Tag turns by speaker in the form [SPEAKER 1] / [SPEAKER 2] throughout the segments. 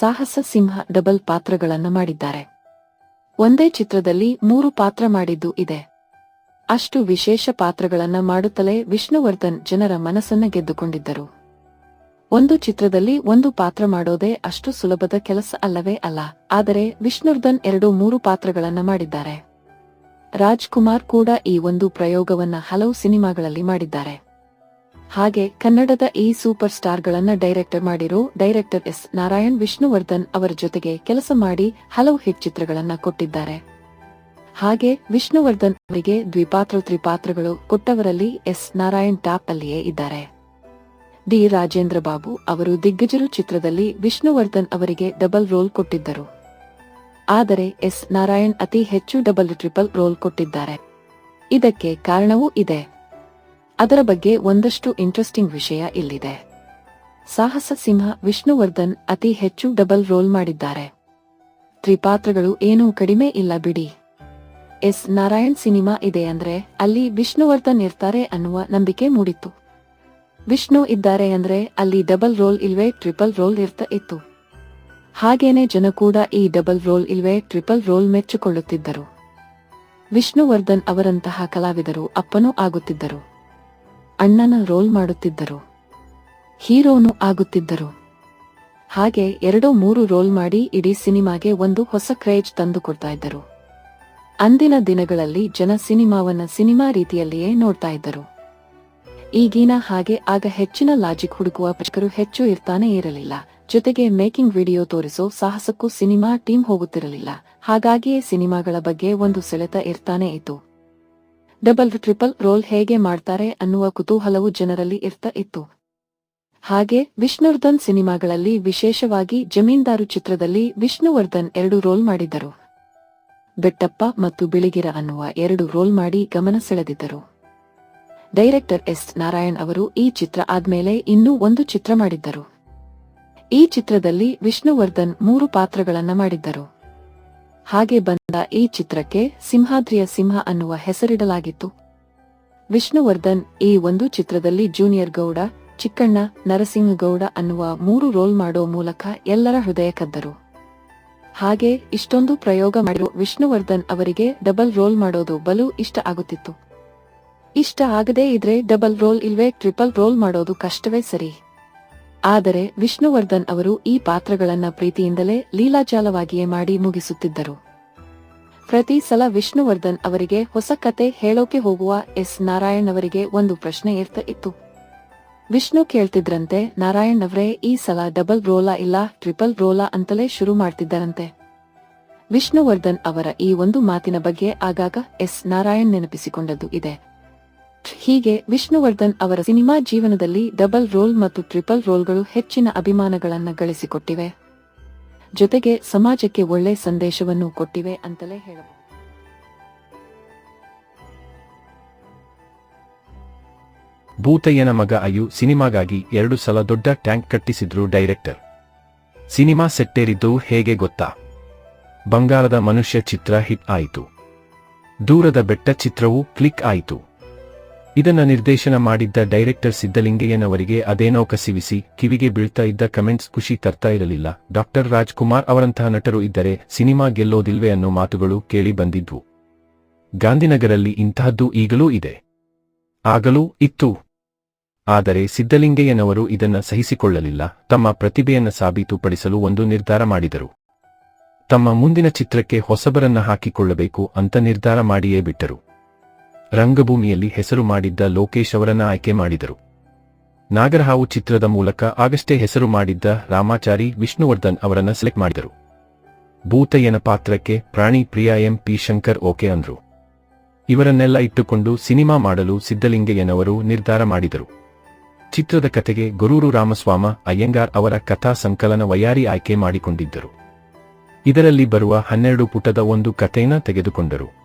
[SPEAKER 1] ಸಾಹಸ ಸಿಂಹ ಡಬಲ್ ಪಾತ್ರಗಳನ್ನು ಮಾಡಿದ್ದಾರೆ. ಒಂದೇ ಚಿತ್ರದಲ್ಲಿ ಮೂರು ಪಾತ್ರ ಮಾಡಿದ್ದು ಇದೆ. ಅಷ್ಟು ವಿಶೇಷ ಪಾತ್ರಗಳನ್ನ ಮಾಡುತ್ತಲೇ ವಿಷ್ಣುವರ್ಧನ್ ಜನರ ಮನಸ್ಸನ್ನ ಗೆದ್ದುಕೊಂಡಿದ್ದರು. ಒಂದು ಚಿತ್ರದಲ್ಲಿ ಒಂದು ಪಾತ್ರ ಮಾಡೋದೇ ಅಷ್ಟು ಸುಲಭದ ಕೆಲಸ ಅಲ್ಲವೇ ಅಲ್ಲ, ಆದರೆ ವಿಷ್ಣುವರ್ಧನ್ ಎರಡು ಮೂರು ಪಾತ್ರಗಳನ್ನ ಮಾಡಿದ್ದಾರೆ. ರಾಜ್ಕುಮಾರ್ ಕೂಡ ಈ ಒಂದು ಪ್ರಯೋಗವನ್ನ ಹಲವು ಸಿನಿಮಾಗಳಲ್ಲಿ ಮಾಡಿದ್ದಾರೆ. ಹಾಗೆ ಕನ್ನಡದ ಈ ಸೂಪರ್ ಸ್ಟಾರ್ ಗಳನ್ನ ಡೈರೆಕ್ಟರ್ ಮಾಡಿರೋ ಡೈರೆಕ್ಟರ್ ಎಸ್. ನಾರಾಯಣ್ ವಿಷ್ಣುವರ್ಧನ್ ಅವರ ಜೊತೆಗೆ ಕೆಲಸ ಮಾಡಿ ಹಲವು ಹಿಟ್ ಚಿತ್ರಗಳನ್ನ ಕೊಟ್ಟಿದ್ದಾರೆ. ಹಾಗೆ ವಿಷ್ಣುವರ್ಧನ್ ಅವರಿಗೆ ದ್ವಿಪಾತ್ರ ತ್ರಿಪಾತ್ರಗಳು ಕೊಟ್ಟವರಲ್ಲಿ ಎಸ್. ನಾರಾಯಣ್ ಟಾಪ್ ಅಲ್ಲಿಯೇ ಇದ್ದಾರೆ. ಡಿ. ರಾಜೇಂದ್ರ ಬಾಬು ಅವರು ದಿಗ್ಗಜರು ಚಿತ್ರದಲ್ಲಿ ವಿಷ್ಣುವರ್ಧನ್ ಅವರಿಗೆ ಡಬಲ್ ರೋಲ್ ಕೊಟ್ಟಿದ್ದರು. ಆದರೆ ಎಸ್. ನಾರಾಯಣ್ ಅತಿ ಹೆಚ್ಚು ಡಬಲ್, ಟ್ರಿಪಲ್ ರೋಲ್ ಕೊಟ್ಟಿದ್ದಾರೆ. ಇದಕ್ಕೆ ಕಾರಣವೂ ಇದೆ. ಅದರ ಬಗ್ಗೆ ಒಂದಷ್ಟು ಇಂಟ್ರೆಸ್ಟಿಂಗ್ ವಿಷಯ ಇಲ್ಲಿದೆ. ಸಾಹಸ ಸಿಂಹ ವಿಷ್ಣುವರ್ಧನ್ ಅತಿ ಹೆಚ್ಚು ಡಬಲ್ ರೋಲ್ ಮಾಡಿದ್ದಾರೆ. ತ್ರಿಪಾತ್ರಗಳು ಏನೂ ಕಡಿಮೆ ಇಲ್ಲ ಬಿಡಿ. ಎಸ್ ನಾರಾಯಣ್ ಸಿನಿಮಾ ಇದೆ ಅಂದ್ರೆ ಅಲ್ಲಿ ವಿಷ್ಣುವರ್ಧನ್ ಇರ್ತಾರೆ ಅನ್ನುವ ನಂಬಿಕೆ ಮೂಡಿತ್ತು. ವಿಷ್ಣು ಇದ್ದಾರೆ ಅಂದ್ರೆ ಅಲ್ಲಿ ಡಬಲ್ ರೋಲ್ ಇಲ್ವೇ ಟ್ರಿಪಲ್ ರೋಲ್ ಇರ್ತ ಇತ್ತು. ಹಾಗೇನೆ ಜನ ಕೂಡ ಈ ಡಬಲ್ ರೋಲ್ ಇಲ್ವೇ ಟ್ರಿಪಲ್ ರೋಲ್ ಮೆಚ್ಚಿಕೊಳ್ಳುತ್ತಿದ್ದರು. ವಿಷ್ಣುವರ್ಧನ್ ಅವರಂತಹ ಕಲಾವಿದರು ಅಪ್ಪನೂ ಆಗುತ್ತಿದ್ದರು. ಅಣ್ಣನ ರೋಲ್ ಮಾಡುತ್ತಿದ್ದರು. ಹೀರೋನು ಆಗುತ್ತಿದ್ದರು. ಹಾಗೆ ಎರಡೋ ಮೂರು ರೋಲ್ ಮಾಡಿ ಇಡೀ ಸಿನಿಮಾಗೆ ಒಂದು ಹೊಸ ಕ್ರೇಜ್ ತಂದುಕೊಡ್ತಾ ಇದ್ದರು. ಅಂದಿನ ದಿನಗಳಲ್ಲಿ ಜನ ಸಿನಿಮಾವನ್ನ ಸಿನಿಮಾ ರೀತಿಯಲ್ಲಿಯೇ ನೋಡ್ತಾ ಇದ್ದರು. ಈಗಿನ ಹಾಗೆ ಆಗ ಹೆಚ್ಚಿನ ಲಾಜಿಕ್ ಹುಡುಕುವ ಪ್ರೇಕ್ಷಕರು ಹೆಚ್ಚು ಇರ್ತಾನೆ ಇರಲಿಲ್ಲ. ಜೊತೆಗೆ ಮೇಕಿಂಗ್ ವಿಡಿಯೋ ತೋರಿಸೋ ಸಾಹಸಕ್ಕೂ ಸಿನಿಮಾ ಟೀಮ್ ಹೋಗುತ್ತಿರಲಿಲ್ಲ. ಹಾಗಾಗಿಯೇ ಸಿನಿಮಾಗಳ ಬಗ್ಗೆ ಒಂದು ಸೆಳೆತ ಇರ್ತಾನೆ ಇತ್ತು. ಡಬಲ್ ಟ್ರಿಪಲ್ ರೋಲ್ ಹೇಗೆ ಮಾಡ್ತಾರೆ ಅನ್ನುವ ಕುತೂಹಲವು ಜನರಲ್ಲಿ ಇರ್ತಾ ಇತ್ತು. ಹಾಗೆ ವಿಷ್ಣುವರ್ಧನ್ ಸಿನಿಮಾಗಳಲ್ಲಿ ವಿಶೇಷವಾಗಿ ಜಮೀನ್ದಾರು ಚಿತ್ರದಲ್ಲಿ ವಿಷ್ಣುವರ್ಧನ್ ಎರಡು ರೋಲ್ ಮಾಡಿದ್ದರು. ಬೆಟ್ಟಪ್ಪ ಮತ್ತು ಬಿಳಿಗಿರ ಅನ್ನುವ ಎರಡು ರೋಲ್ ಮಾಡಿ ಗಮನ ಸೆಳೆದಿದ್ದರು. ಡೈರೆಕ್ಟರ್ ಎಸ್ ನಾರಾಯಣ್ ಅವರು ಈ ಚಿತ್ರ ಆದ್ಮೇಲೆ ಇನ್ನೂ ಒಂದು ಚಿತ್ರ ಮಾಡಿದ್ದರು. ಈ ಚಿತ್ರದಲ್ಲಿ ವಿಷ್ಣುವರ್ಧನ್ ಮೂರು ಪಾತ್ರಗಳನ್ನು ಮಾಡಿದ್ದರು. ಹಾಗೆ ಬಂದ ಈ ಚಿತ್ರಕ್ಕೆ ಸಿಂಹಾದ್ರಿಯ ಸಿಂಹ ಅನ್ನುವ ಹೆಸರಿಡಲಾಗಿತ್ತು. ವಿಷ್ಣುವರ್ಧನ್ ಈ ಒಂದು ಚಿತ್ರದಲ್ಲಿ ಜೂನಿಯರ್ ಗೌಡ, ಚಿಕ್ಕಣ್ಣ ನರಸಿಂಹಗೌಡ ಅನ್ನುವ ಮೂರು ರೋಲ್ ಮಾಡೋ ಮೂಲಕ ಎಲ್ಲರ ಹೃದಯ ಕದ್ದರು. ಹಾಗೆ ಇಷ್ಟೊಂದು ಪ್ರಯೋಗ ಮಾಡಿರೋ ವಿಷ್ಣುವರ್ಧನ್ ಅವರಿಗೆ ಡಬಲ್ ರೋಲ್ ಮಾಡೋದು ಬಲು ಇಷ್ಟ ಆಗುತ್ತಿತ್ತು. ಇಷ್ಟ ಆಗದೇ ಇದ್ರೆ ಡಬಲ್ ರೋಲ್ ಇಲ್ವೇ ಟ್ರಿಪಲ್ ರೋಲ್ ಮಾಡೋದು ಕಷ್ಟವೇ ಸರಿ. ಆದರೆ ವಿಷ್ಣುವರ್ಧನ್ ಅವರು ಈ ಪಾತ್ರಗಳನ್ನ ಪ್ರೀತಿಯಿಂದಲೇ ಲೀಲಾಜಾಲವಾಗಿಯೇ ಮಾಡಿ ಮುಗಿಸುತ್ತಿದ್ದರು. ಪ್ರತಿ ಸಲ ವಿಷ್ಣುವರ್ಧನ್ ಅವರಿಗೆ ಹೊಸ ಕತೆ ಹೇಳೋಕೆ ಹೋಗುವ ಎಸ್ ನಾರಾಯಣ್ ಅವರಿಗೆ ಒಂದು ಪ್ರಶ್ನೆ ಇರ್ತ ಇತ್ತು. ವಿಷ್ಣು ಕೇಳ್ತಿದ್ರಂತೆ, ನಾರಾಯಣ್ ಅವರೇ, ಈ ಸಲ ಡಬಲ್ ರೋಲಾ ಇಲ್ಲ, ಟ್ರಿಪಲ್ ರೋಲಾ ಅಂತಲೇ ಶುರು ಮಾಡ್ತಿದ್ದರಂತೆ. ವಿಷ್ಣುವರ್ಧನ್ ಅವರ ಈ ಒಂದು ಮಾತಿನ ಬಗ್ಗೆ ಆಗಾಗ ಎಸ್ ನಾರಾಯಣ್ ನೆನಪಿಸಿಕೊಂಡದ್ದು ಇದೆ. ಹೀಗೆ ವಿಷ್ಣುವರ್ಧನ್ ಅವರ ಸಿನಿಮಾ ಜೀವನದಲ್ಲಿ ಡಬಲ್ ರೋಲ್ ಮತ್ತು ಟ್ರಿಪಲ್ ರೋಲ್ಗಳು ಹೆಚ್ಚಿನ ಅಭಿಮಾನಗಳನ್ನು ಗಳಿಸಿಕೊಟ್ಟಿವೆ. ಜೊತೆಗೆ ಸಮಾಜಕ್ಕೆ ಒಳ್ಳೆ ಸಂದೇಶವನ್ನು ಕೊಟ್ಟಿವೆ ಅಂತಲೇ ಹೇಳಬಹುದು.
[SPEAKER 2] ಭೂತಯ್ಯನ ಮಗ ಅಯ್ಯು ಸಿನಿಮಾಗಾಗಿ ಎರಡು ಸಲ ದೊಡ್ಡ ಟ್ಯಾಂಕ್ ಕಟ್ಟಿಸಿದ್ರು ಡೈರೆಕ್ಟರ್. ಸಿನಿಮಾ ಸೆಟ್ಟೇರಿದ್ದು ಹೇಗೆ ಗೊತ್ತಾ? ಬಂಗಾರದ ಮನುಷ್ಯ ಚಿತ್ರ ಹಿಟ್ ಆಯಿತು. ದೂರದ ಬೆಟ್ಟ ಚಿತ್ರವೂ ಕ್ಲಿಕ್ ಆಯಿತು. ಇದನ್ನ ನಿರ್ದೇಶನ ಮಾಡಿದ್ದ ಡೈರೆಕ್ಟರ್ ಸಿದ್ದಲಿಂಗಯ್ಯನವರಿಗೆ ಅದೇನೋ ಕಸಿವಿಸಿ, ಕಿವಿಗೆ ಬೀಳ್ತಾ ಇದ್ದ ಕಮೆಂಟ್ಸ್ ಖುಷಿ ತರ್ತಾ ಇರಲಿಲ್ಲ. ಡಾಕ್ಟರ್ ರಾಜ್ಕುಮಾರ್ ಅವರಂತಹ ನಟರು ಇದ್ದರೆ ಸಿನಿಮಾ ಗೆಲ್ಲೋದಿಲ್ವೇ ಅನ್ನೋ ಮಾತುಗಳು ಕೇಳಿ ಬಂದಿದ್ವು. ಗಾಂಧಿನಗರಲ್ಲಿ ಇಂತಹದ್ದು ಈಗಲೂ ಇದೆ. ಆಗಲೂ ಇತ್ತು. ಆದರೆ ಸಿದ್ದಲಿಂಗಯ್ಯನವರು ಇದನ್ನ ಸಹಿಸಿಕೊಳ್ಳಲಿಲ್ಲ. ತಮ್ಮ ಪ್ರತಿಭೆಯನ್ನು ಸಾಬೀತುಪಡಿಸಲು ಒಂದು ನಿರ್ಧಾರ ಮಾಡಿದರು. ತಮ್ಮ ಮುಂದಿನ ಚಿತ್ರಕ್ಕೆ ಹೊಸಬರನ್ನ ಹಾಕಿಕೊಳ್ಳಬೇಕು ಅಂತ ನಿರ್ಧಾರ ಮಾಡಿಯೇ ಬಿಟ್ಟರು. ರಂಗಭೂಮಿಯಲ್ಲಿ ಹೆಸರು ಮಾಡಿದ್ದ ಲೋಕೇಶ್ ಅವರನ್ನ ಆಯ್ಕೆ ಮಾಡಿದರು. ನಾಗರಹಾವು ಚಿತ್ರದ ಮೂಲಕ ಆಗಷ್ಟೇ ಹೆಸರು ಮಾಡಿದ್ದ ರಾಮಾಚಾರಿ ವಿಷ್ಣುವರ್ಧನ್ ಅವರನ್ನ ಸೆಲೆಕ್ಟ್ ಮಾಡಿದರು. ಭೂತಯ್ಯನ ಪಾತ್ರಕ್ಕೆ ಪ್ರಾಣಿ ಪ್ರಿಯಾ ಎಂ ಪಿ ಶಂಕರ್ ಓಕೆ ಅಂದ್ರು. ಇವರನ್ನೆಲ್ಲ ಇಟ್ಟುಕೊಂಡು ಸಿನಿಮಾ ಮಾಡಲು ಸಿದ್ದಲಿಂಗಯ್ಯನವರು ನಿರ್ಧಾರ ಮಾಡಿದರು. ಚಿತ್ರದ ಕತೆಗೆ ಗುರೂರು ರಾಮಸ್ವಾಮ, ಅಯ್ಯಂಗಾರ್ ಅವರ ಕಥಾ ಸಂಕಲನ ವಯಾರಿ ಆಯ್ಕೆ ಮಾಡಿಕೊಂಡಿದ್ದರು. ಇದರಲ್ಲಿ ಬರುವ ಹನ್ನೆರಡು ಪುಟದ ಒಂದು ಕಥೆಯನ್ನ ತೆಗೆದುಕೊಂಡರು.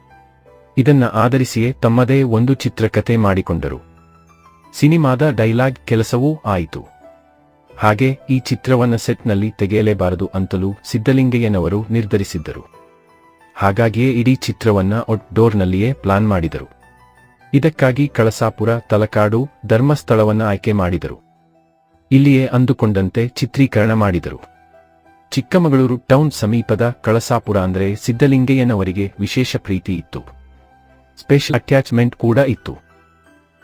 [SPEAKER 2] ಇದನ್ನ ಆಧರಿಸಿಯೇ ತಮ್ಮದೇ ಒಂದು ಚಿತ್ರಕತೆ ಮಾಡಿಕೊಂಡರು. ಸಿನಿಮಾದ ಡೈಲಾಗ್ ಕೆಲಸವೂ ಆಯಿತು. ಹಾಗೆ ಈ ಚಿತ್ರವನ್ನ ಸೆಟ್ನಲ್ಲಿ ತೆಗೆಯಲೇಬಾರದು ಅಂತಲೂ ಸಿದ್ದಲಿಂಗಯ್ಯನವರು ನಿರ್ಧರಿಸಿದ್ದರು. ಹಾಗಾಗಿಯೇ ಇಡೀ ಚಿತ್ರವನ್ನ ಔಟ್ಡೋರ್ನಲ್ಲಿಯೇ ಪ್ಲಾನ್ ಮಾಡಿದರು. ಇದಕ್ಕಾಗಿ ಕಳಸಾಪುರ, ತಲಕಾಡು, ಧರ್ಮಸ್ಥಳವನ್ನ ಆಯ್ಕೆ ಮಾಡಿದರು. ಇಲ್ಲಿಯೇ ಅಂದುಕೊಂಡಂತೆ ಚಿತ್ರೀಕರಣ ಮಾಡಿದರು. ಚಿಕ್ಕಮಗಳೂರು ಟೌನ್ ಸಮೀಪದ ಕಳಸಾಪುರ ಅಂದ್ರೆ ಸಿದ್ದಲಿಂಗಯ್ಯನವರಿಗೆ ವಿಶೇಷ ಪ್ರೀತಿ ಇತ್ತು. ಸ್ಪೆಷಲ್ ಅಟ್ಯಾಚ್ಮೆಂಟ್ ಕೂಡ ಇತ್ತು.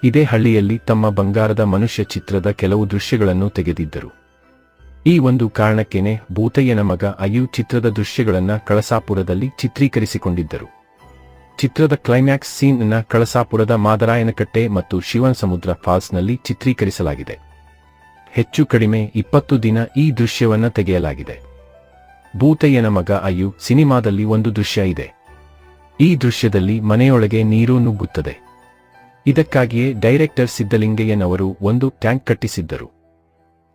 [SPEAKER 2] ಇದೇ ಹಳ್ಳಿಯಲ್ಲಿ ತಮ್ಮ ಬಂಗಾರದ ಮನುಷ್ಯ ಚಿತ್ರದ ಕೆಲವು ದೃಶ್ಯಗಳನ್ನು ತೆಗೆದಿದ್ದರು. ಈ ಒಂದು ಕಾರಣಕ್ಕೇನೆ ಭೂತಯ್ಯನ ಮಗ ಅಯ್ಯು ಚಿತ್ರದ ದೃಶ್ಯಗಳನ್ನು ಕಳಸಾಪುರದಲ್ಲಿ ಚಿತ್ರೀಕರಿಸಿಕೊಂಡಿದ್ದರು. ಚಿತ್ರದ ಕ್ಲೈಮ್ಯಾಕ್ಸ್ ಸೀನ್ನ ಕಳಸಾಪುರದ ಮಾದರಾಯನಕಟ್ಟೆ ಮತ್ತು ಶಿವನ್ ಸಮುದ್ರ ಫಾಲ್ಸ್ನಲ್ಲಿ ಚಿತ್ರೀಕರಿಸಲಾಗಿದೆ. ಹೆಚ್ಚು ಕಡಿಮೆ ಇಪ್ಪತ್ತು ದಿನ ಈ ದೃಶ್ಯವನ್ನ ತೆಗೆಯಲಾಗಿದೆ. ಭೂತಯ್ಯನ ಮಗ ಅಯ್ಯು ಸಿನಿಮಾದಲ್ಲಿ ಒಂದು ದೃಶ್ಯ ಇದೆ. ಈ ದೃಶ್ಯದಲ್ಲಿ ಮನೆಯೊಳಗೆ ನೀರು ನುಗ್ಗುತ್ತದೆ. ಇದಕ್ಕಾಗಿಯೇ ಡೈರೆಕ್ಟರ್ ಸಿದ್ದಲಿಂಗಯ್ಯನವರು ಒಂದು ಟ್ಯಾಂಕ್ ಕಟ್ಟಿಸಿದ್ದರು.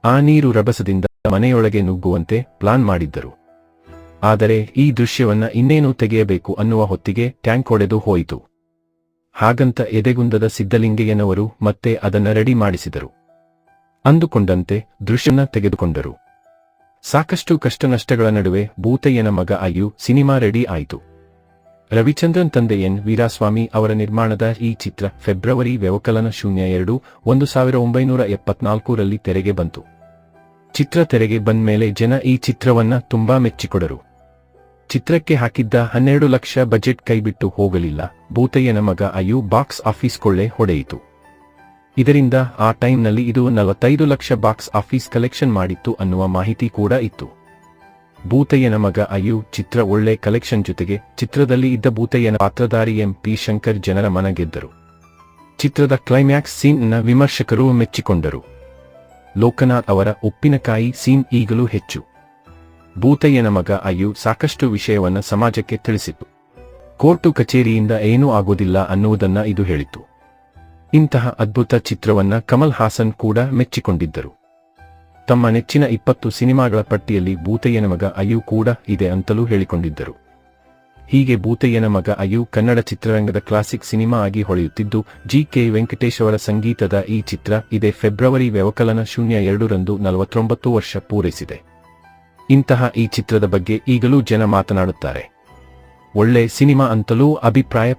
[SPEAKER 2] ಆ ನೀರು ರಭಸದಿಂದ ಮನೆಯೊಳಗೆ ನುಗ್ಗುವಂತೆ ಪ್ಲಾನ್ ಮಾಡಿದ್ದರು. ಆದರೆ ಈ ದೃಶ್ಯವನ್ನ ಇನ್ನೇನು ತೆಗೆಯಬೇಕು ಅನ್ನುವ ಹೊತ್ತಿಗೆ ಟ್ಯಾಂಕ್ ಒಡೆದು ಹೋಯಿತು. ಹಾಗಂತ ಎದೆಗುಂದದ ಸಿದ್ದಲಿಂಗಯ್ಯನವರು ಮತ್ತೆ ಅದನ್ನ ರೆಡಿ ಮಾಡಿಸಿದರು. ಅಂದುಕೊಂಡಂತೆ ದೃಶ್ಯನ ತೆಗೆದುಕೊಂಡರು. ಸಾಕಷ್ಟು ಕಷ್ಟನಷ್ಟಗಳ ನಡುವೆ ಭೂತಯ್ಯನ ಮಗ ಅಯ್ಯು ಸಿನಿಮಾ ರೆಡಿ ಆಯಿತು. ರವಿಚಂದ್ರನ್ ತಂದೆ ಎನ್ ವೀರಾಸ್ವಾಮಿ ಅವರ ನಿರ್ಮಾಣದ ಈ ಚಿತ್ರ ಫೆಬ್ರವರಿ ವ್ಯವಕಲನ ಶೂನ್ಯ ಎರಡು, ಒಂದು ಸಾವಿರ ಒಂಬೈನೂರ ಎಪ್ಪತ್ನಾಲ್ಕರಲ್ಲಿ ತೆರೆಗೆ ಬಂತು. ಚಿತ್ರ ತೆರೆಗೆ ಬಂದ ಮೇಲೆ ಜನ ಈ ಚಿತ್ರವನ್ನ ತುಂಬಾ ಮೆಚ್ಚಿಕೊಡರು. ಚಿತ್ರಕ್ಕೆ ಹಾಕಿದ್ದ ಹನ್ನೆರಡು ಲಕ್ಷ ಬಜೆಟ್ ಕೈಬಿಟ್ಟು ಹೋಗಲಿಲ್ಲ. ಭೂತಯ್ಯನ ಮಗ ಅಯ್ಯು ಬಾಕ್ಸ್ ಆಫೀಸ್ ಕೊಳ್ಳೆ ಹೊಡೆಯಿತು. ಇದರಿಂದ ಆ ಟೈಮ್ನಲ್ಲಿ ಇದು ನಲವತ್ತೈದು ಲಕ್ಷ ಬಾಕ್ಸ್ ಆಫೀಸ್ ಕಲೆಕ್ಷನ್ ಮಾಡಿತ್ತು ಅನ್ನುವ ಮಾಹಿತಿ ಕೂಡ ಇತ್ತು. ಭೂತಯ್ಯನ ಮಗ ಅಯ್ಯು ಚಿತ್ರ ಒಳ್ಳೆ ಕಲೆಕ್ಷನ್ ಜೊತೆಗೆ ಚಿತ್ರದಲ್ಲಿ ಇದ್ದ ಭೂತಯ್ಯನ ಪಾತ್ರಧಾರಿ ಎಂ ಪಿ ಶಂಕರ್ ಜನರ ಮನ ಗೆದ್ದರು ಚಿತ್ರದ ಕ್ಲೈಮ್ಯಾಕ್ಸ್ ಸೀನ್ನ ವಿಮರ್ಶಕರು ಮೆಚ್ಚಿಕೊಂಡರು. ಲೋಕನಾಥ್ ಅವರ ಉಪ್ಪಿನಕಾಯಿ ಸೀನ್ ಈಗಲೂ ಹೆಚ್ಚು. ಭೂತಯ್ಯನ ಮಗ ಅಯ್ಯು ಸಾಕಷ್ಟು ವಿಷಯವನ್ನ ಸಮಾಜಕ್ಕೆ ತಿಳಿಸಿತು. ಕೋರ್ಟು ಕಚೇರಿಯಿಂದ ಏನೂ ಆಗೋದಿಲ್ಲ ಅನ್ನುವುದನ್ನ ಇದು ಹೇಳಿತು. ಇಂತಹ ಅದ್ಭುತ ಚಿತ್ರವನ್ನ ಕಮಲ್ ಹಾಸನ್ ಕೂಡ ಮೆಚ್ಚಿಕೊಂಡಿದ್ದರು. ತಮ್ಮ ನೆಚ್ಚಿನ ಇಪ್ಪತ್ತು ಸಿನಿಮಾಗಳ ಪಟ್ಟಿಯಲ್ಲಿ ಭೂತಯ್ಯನ ಮಗ ಅಯ್ಯು ಕೂಡ ಇದೆ ಅಂತಲೂ ಹೇಳಿಕೊಂಡಿದ್ದರು. ಹೀಗೆ ಭೂತಯ್ಯನ ಮಗ ಅಯ್ಯು ಕನ್ನಡ ಚಿತ್ರರಂಗದ ಕ್ಲಾಸಿಕ್ ಸಿನಿಮಾ ಆಗಿ ಹೊಳೆಯುತ್ತಿದ್ದು, ಜಿ ಕೆ ವೆಂಕಟೇಶ್ ಅವರ ಸಂಗೀತದ ಈ ಚಿತ್ರ ಇದೇ ಫೆಬ್ರವರಿ ವ್ಯವಕಲನ ಶೂನ್ಯ ಎರಡರಂದು ನಲವತ್ತೊಂಬತ್ತು ವರ್ಷ ಪೂರೈಸಿದೆ. ಇಂತಹ ಈ ಚಿತ್ರದ ಬಗ್ಗೆ ಈಗಲೂ ಜನ ಮಾತನಾಡುತ್ತಾರೆ. ಒಳ್ಳೆ ಸಿನಿಮಾ ಅಂತಲೂ ಅಭಿಪ್ರಾಯ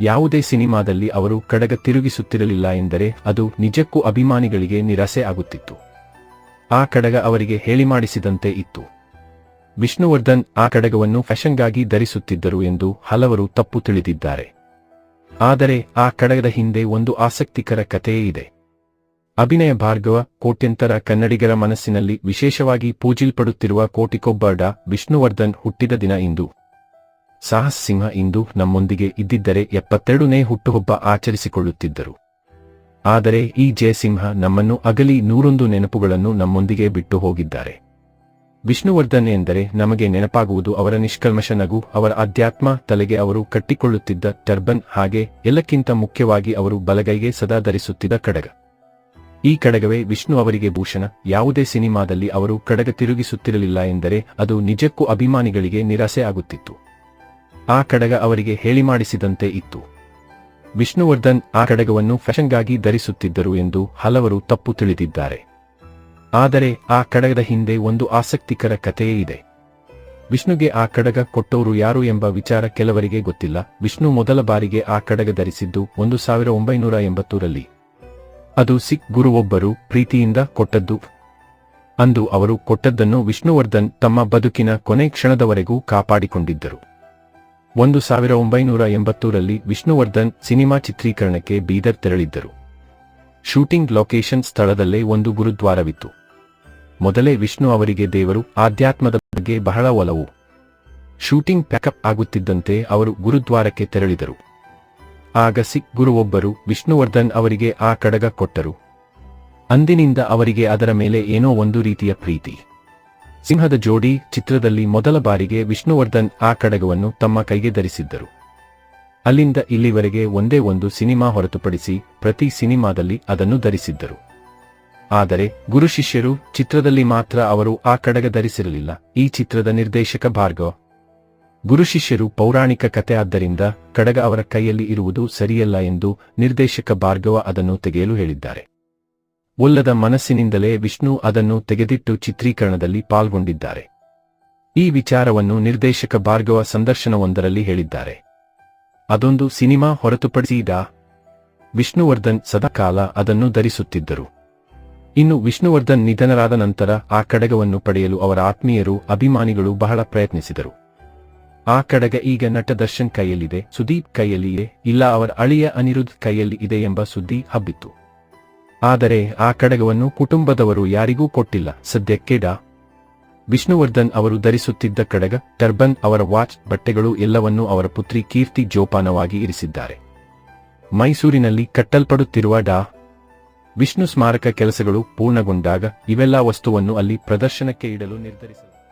[SPEAKER 2] ಯಾವುದೇ ಸಿನಿಮಾದಲ್ಲಿ ಅವರು ಕಡಗ ತಿರುಗಿಸುತ್ತಿರಲಿಲ್ಲ ಎಂದರೆ ಅದು ನಿಜಕ್ಕೂ ಅಭಿಮಾನಿಗಳಿಗೆ ನಿರಾಸೆ ಆಗುತ್ತಿತ್ತು. ಆ ಕಡಗ ಅವರಿಗೆ ಹೇಳಿ ಮಾಡಿಸಿದಂತೆ ಇತ್ತು. ವಿಷ್ಣುವರ್ಧನ್ ಆ ಕಡಗವನ್ನು ಫ್ಯಾಷನ್ಗಾಗಿ ಧರಿಸುತ್ತಿದ್ದರು ಎಂದು ಹಲವರು ತಪ್ಪು ತಿಳಿದಿದ್ದಾರೆ. ಆದರೆ ಆ ಕಡಗದ ಹಿಂದೆ ಒಂದು ಆಸಕ್ತಿಕರ ಕಥೆಯೇ ಇದೆ. ಅಭಿನಯ ಭಾರ್ಗವ, ಕೋಟ್ಯಂತರ ಕನ್ನಡಿಗರ ಮನಸ್ಸಿನಲ್ಲಿ ವಿಶೇಷವಾಗಿ ಪೂಜಿಲ್ಪಡುತ್ತಿರುವ ಕೋಟಿಕೊಬ್ಬರ್ಡ ವಿಷ್ಣುವರ್ಧನ್ ಹುಟ್ಟಿದ ದಿನ ಇಂದು. ಸಾಹಸ್ ಸಿಂಹ ಇಂದು ನಮ್ಮೊಂದಿಗೆ ಇದ್ದಿದ್ದರೆ ಎಪ್ಪತ್ತೆರಡನೇ ಹುಟ್ಟುಹಬ್ಬ ಆಚರಿಸಿಕೊಳ್ಳುತ್ತಿದ್ದರು. ಆದರೆ ಈ ಜಯಸಿಂಹ ನಮ್ಮನ್ನು ಅಗಲಿ ನೂರೊಂದು ನೆನಪುಗಳನ್ನು ನಮ್ಮೊಂದಿಗೆ ಬಿಟ್ಟು ಹೋಗಿದ್ದಾರೆ. ವಿಷ್ಣುವರ್ಧನ್ ಎಂದರೆ ನಮಗೆ ನೆನಪಾಗುವುದು ಅವರ ನಿಷ್ಕಲ್ಮಶ ನಗು, ಅವರ ಅಧ್ಯಾತ್ಮ ತಲೆಗೆ ಅವರು ಕಟ್ಟಿಕೊಳ್ಳುತ್ತಿದ್ದ ಟರ್ಬನ್, ಹಾಗೆ ಎಲ್ಲಕ್ಕಿಂತ ಮುಖ್ಯವಾಗಿ ಅವರು ಬಲಗೈಗೆ ಸದಾ ಧರಿಸುತ್ತಿದ್ದ ಕಡಗ. ಈ ಕಡಗವೇ ವಿಷ್ಣು ಅವರಿಗೆ ಭೂಷಣ, ಯಾವುದೇ ಸಿನಿಮಾದಲ್ಲಿ ಅವರು ಕಡಗ ತಿರುಗಿಸುತ್ತಿರಲಿಲ್ಲ ಎಂದರೆ ಅದು ನಿಜಕ್ಕೂ ಅಭಿಮಾನಿಗಳಿಗೆ ನಿರಾಸೆ ಆಗುತ್ತಿತ್ತು. ಆ ಕಡಗ ಅವರಿಗೆ ಹೇಳಿ ಮಾಡಿಸಿದಂತೆ ಇತ್ತು. ವಿಷ್ಣುವರ್ಧನ್ ಆ ಕಡಗವನ್ನು ಫ್ಯಾಷನ್ಗಾಗಿ ಧರಿಸುತ್ತಿದ್ದರು ಎಂದು ಹಲವರು ತಪ್ಪು ತಿಳಿದಿದ್ದಾರೆ. ಆದರೆ ಆ ಕಡಗದ ಹಿಂದೆ ಒಂದು ಆಸಕ್ತಿಕರ ಕಥೆಯೇ ಇದೆ. ವಿಷ್ಣುಗೆ ಆ ಕಡಗ ಕೊಟ್ಟವರು ಯಾರು ಎಂಬ ವಿಚಾರ ಕೆಲವರಿಗೆ ಗೊತ್ತಿಲ್ಲ. ವಿಷ್ಣು ಮೊದಲ ಬಾರಿಗೆ ಆ ಕಡಗ ಧರಿಸಿದ್ದು ಒಂದು ಸಾವಿರ ಒಂಬೈನೂರ ಎಂಬತ್ತೂರಲ್ಲಿ. ಅದು ಸಿಖ್ ಗುರುವೊಬ್ಬರು ಪ್ರೀತಿಯಿಂದ ಕೊಟ್ಟದ್ದು. ಅಂದು ಅವರು ಕೊಟ್ಟದ್ದನ್ನು ವಿಷ್ಣುವರ್ಧನ್ ತಮ್ಮ ಬದುಕಿನ ಕೊನೆ ಕ್ಷಣದವರೆಗೂ ಕಾಪಾಡಿಕೊಂಡಿದ್ದರು. ಒಂದು ಸಾವಿರ ಒಂಬೈನೂರ ಎಂಬತ್ತೂರಲ್ಲಿ ವಿಷ್ಣುವರ್ಧನ್ ಸಿನಿಮಾ ಚಿತ್ರೀಕರಣಕ್ಕೆ ಬೀದರ್ ತೆರಳಿದ್ದರು. ಶೂಟಿಂಗ್ ಲೊಕೇಶನ್ ಸ್ಥಳದಲ್ಲೇ ಒಂದು ಗುರುದ್ವಾರವಿತ್ತು. ಮೊದಲೇ ವಿಷ್ಣು ಅವರಿಗೆ ದೇವರು ಆಧ್ಯಾತ್ಮದ ಬಗ್ಗೆ ಬಹಳ ಒಲವು. ಶೂಟಿಂಗ್ ಪ್ಯಾಕಪ್ ಆಗುತ್ತಿದ್ದಂತೆ ಅವರು ಗುರುದ್ವಾರಕ್ಕೆ ತೆರಳಿದರು. ಆಗ ಸಿಖ್ ಗುರುವೊಬ್ಬರು ವಿಷ್ಣುವರ್ಧನ್ ಅವರಿಗೆ ಆ ಕಡಗ ಕೊಟ್ಟರು. ಅಂದಿನಿಂದ ಅವರಿಗೆ ಅದರ ಮೇಲೆ ಏನೋ ಒಂದು ರೀತಿಯ ಪ್ರೀತಿ. ಸಿಂಹದ ಜೋಡಿ ಚಿತ್ರದಲ್ಲಿ ಮೊದಲ ಬಾರಿಗೆ ವಿಷ್ಣುವರ್ಧನ್ ಆ ಕಡಗವನ್ನು ತಮ್ಮ ಕೈಗೆ ಧರಿಸಿದ್ದರು. ಅಲ್ಲಿಂದ ಇಲ್ಲಿವರೆಗೆ ಒಂದೇ ಒಂದು ಸಿನಿಮಾ ಹೊರತುಪಡಿಸಿ ಪ್ರತಿ ಸಿನಿಮಾದಲ್ಲಿ ಅದನ್ನು ಧರಿಸಿದ್ದರು. ಆದರೆ ಗುರು ಶಿಷ್ಯರು ಚಿತ್ರದಲ್ಲಿ ಮಾತ್ರ ಅವರು ಆ ಕಡಗ ಧರಿಸಿರಲಿಲ್ಲ. ಈ ಚಿತ್ರದ ನಿರ್ದೇಶಕ ಭಾರ್ಗವ. ಗುರು ಶಿಷ್ಯರು ಪೌರಾಣಿಕ ಕತೆ ಆದ್ದರಿಂದ ಕಡಗ ಅವರ ಕೈಯಲ್ಲಿ ಇರುವುದು ಸರಿಯಲ್ಲ ಎಂದು ನಿರ್ದೇಶಕ ಭಾರ್ಗವ ಅದನ್ನು ತೆಗೆಯಲು ಹೇಳಿದ್ದಾರೆ. ಒಲ್ಲದ ಮನಸ್ಸಿನಿಂದಲೇ ವಿಷ್ಣು ಅದನ್ನು ತೆಗೆದಿಟ್ಟು ಚಿತ್ರೀಕರಣದಲ್ಲಿ ಪಾಲ್ಗೊಂಡಿದ್ದಾರೆ. ಈ ವಿಚಾರವನ್ನು ನಿರ್ದೇಶಕ ಭಾರ್ಗವ ಸಂದರ್ಶನವೊಂದರಲ್ಲಿ ಹೇಳಿದ್ದಾರೆ. ಅದೊಂದು ಸಿನಿಮಾ ಹೊರತುಪಡಿಸಿದ ವಿಷ್ಣುವರ್ಧನ್ ಸದಾಕಾಲ ಅದನ್ನು ಧರಿಸುತ್ತಿದ್ದರು. ಇನ್ನು ವಿಷ್ಣುವರ್ಧನ್ ನಿಧನರಾದ ನಂತರ ಆ ಕಡಗವನ್ನು ಪಡೆಯಲು ಅವರ ಆತ್ಮೀಯರು, ಅಭಿಮಾನಿಗಳು ಬಹಳ ಪ್ರಯತ್ನಿಸಿದರು. ಆ ಕಡಗ ಈಗ ನಟ ದರ್ಶನ್ ಕೈಯಲ್ಲಿದೆ, ಸುದೀಪ್ ಕೈಯಲ್ಲಿಯೇ, ಇಲ್ಲ ಅವರ ಅಳಿಯ ಅನಿರುದ್ಧ್ ಕೈಯಲ್ಲಿ ಇದೆ ಎಂಬ ಸುದ್ದಿ ಹಬ್ಬಿತ್ತು. ಆದರೆ ಆ ಕಡಗವನ್ನು ಕುಟುಂಬದವರು ಯಾರಿಗೂ ಕೊಟ್ಟಿಲ್ಲ. ಸದ್ಯಕ್ಕೆ ಡಾ. ವಿಷ್ಣುವರ್ಧನ್ ಅವರು ಧರಿಸುತ್ತಿದ್ದ ಕಡಗ, ಟರ್ಬನ್ ಅವರ ವಾಚ್, ಬಟ್ಟೆಗಳು ಎಲ್ಲವನ್ನೂ ಅವರ ಪುತ್ರಿ ಕೀರ್ತಿ ಜೋಪಾನವಾಗಿ ಇರಿಸಿದ್ದಾರೆ. ಮೈಸೂರಿನಲ್ಲಿ ಕಟ್ಟಲ್ಪಡುತ್ತಿರುವ ಡಾ. ವಿಷ್ಣು ಸ್ಮಾರಕ ಕೆಲಸಗಳು ಪೂರ್ಣಗೊಂಡಾಗ ಇವೆಲ್ಲ ವಸ್ತುವನ್ನು ಅಲ್ಲಿ ಪ್ರದರ್ಶನಕ್ಕೆ ಇಡಲು ನಿರ್ಧರಿಸಲಾಗಿದೆ